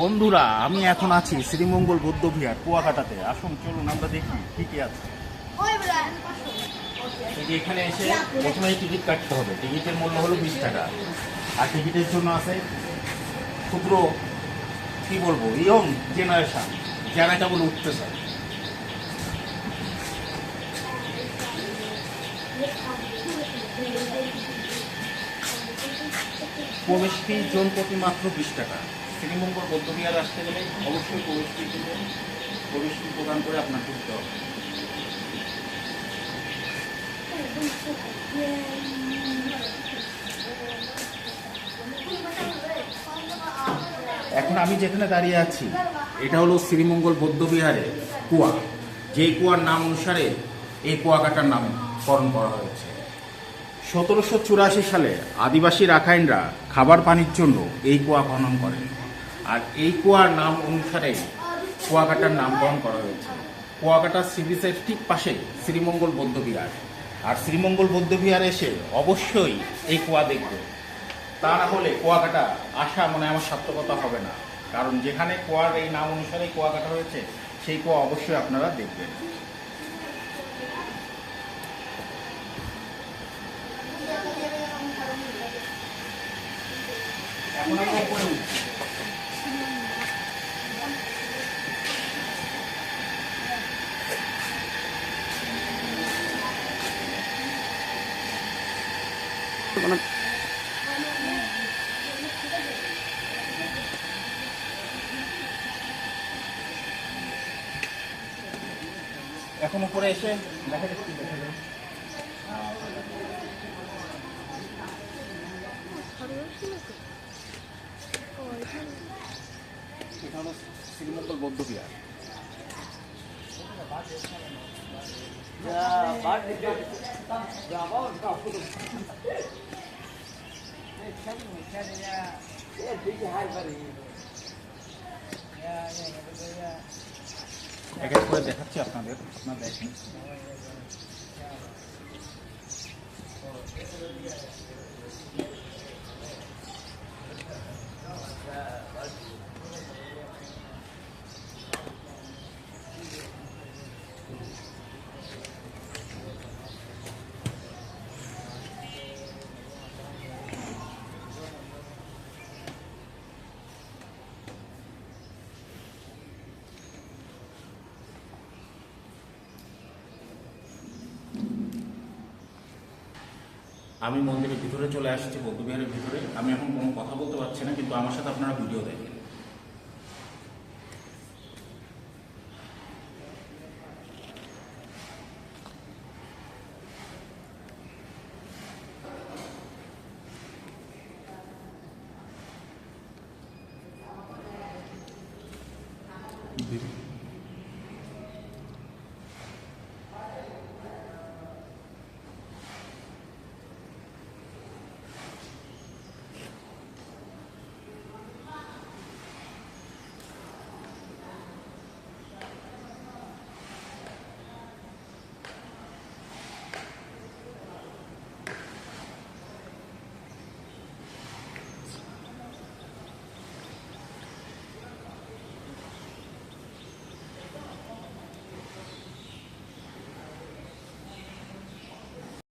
বন্ধুরা আমি এখন আছি শ্রীমঙ্গল বৌদ্ধ বিহার কুয়াকাটাতে। আসুন চলুন আমরা দেখি কি কি আছে। এখানে এসে প্রথমেই টিকিট কাটতে হবে। টিকিটের মূল্য হলো বিশ টাকা। আর টিকিটের জন্য আছে ক্ষুদ্র কি বলব ইয়ং জেনারেশন যারা কেবল উঠতে চায়। প্রবেশ ফি জন প্রতি মাত্র বিশ টাকা। শ্রীমঙ্গল বৌদ্ধবিহার আসতে গেলে অবশ্যই প্রবেশ প্রবেশ প্রদান করে আপনার ঢুকতে হবে। এখন আমি যেখানে দাঁড়িয়ে আছি, এটা হলো শ্রীমঙ্গল বৌদ্ধবিহারে কুয়া। যেই কুয়ার নাম অনুসারে এই কুয়াকাটার নামকরণ করা হয়েছে। সতেরোশো চুরাশি সালে আদিবাসী রাখাইনরা খাবার পানির জন্য এই কুয়া খনন করেন। আর এই কুয়ার নাম অনুসারে কুয়াকাটার নামকরণ করা হয়েছে। কুয়াকাটা সি বিচের ঠিক পাশে শ্রীমঙ্গল বৌদ্ধবিহার আর শ্রীমঙ্গল বৌদ্ধবিহারে এসে অবশ্যই এই কুয়া দেখবে। তা না হলে কুয়াকাটা আসা মনে আমার সার্থকতা হবে না। কারণ যেখানে কুয়ার এই নাম অনুসারে কুয়াকাটা হয়েছে, সেই কুয়া অবশ্যই আপনারা দেখবেন। এখন আমরা। এখন উপরে এসে দেখা যাচ্ছে দেখা যায়। এটা হলো শ্রীমঙ্গল বৌদ্ধ বিহার এক এক করে দেখাচ্ছি আপনাদের আপনারা দেখেন। আমি মন্দিরের ভিতরে চলে আসছি বৌদ্ধবিহারের ভিতরে। আমি এখন কোনো কথা বলতে পারছি না, কিন্তু আমার সাথে আপনারা ভিডিও দেখেন। Thank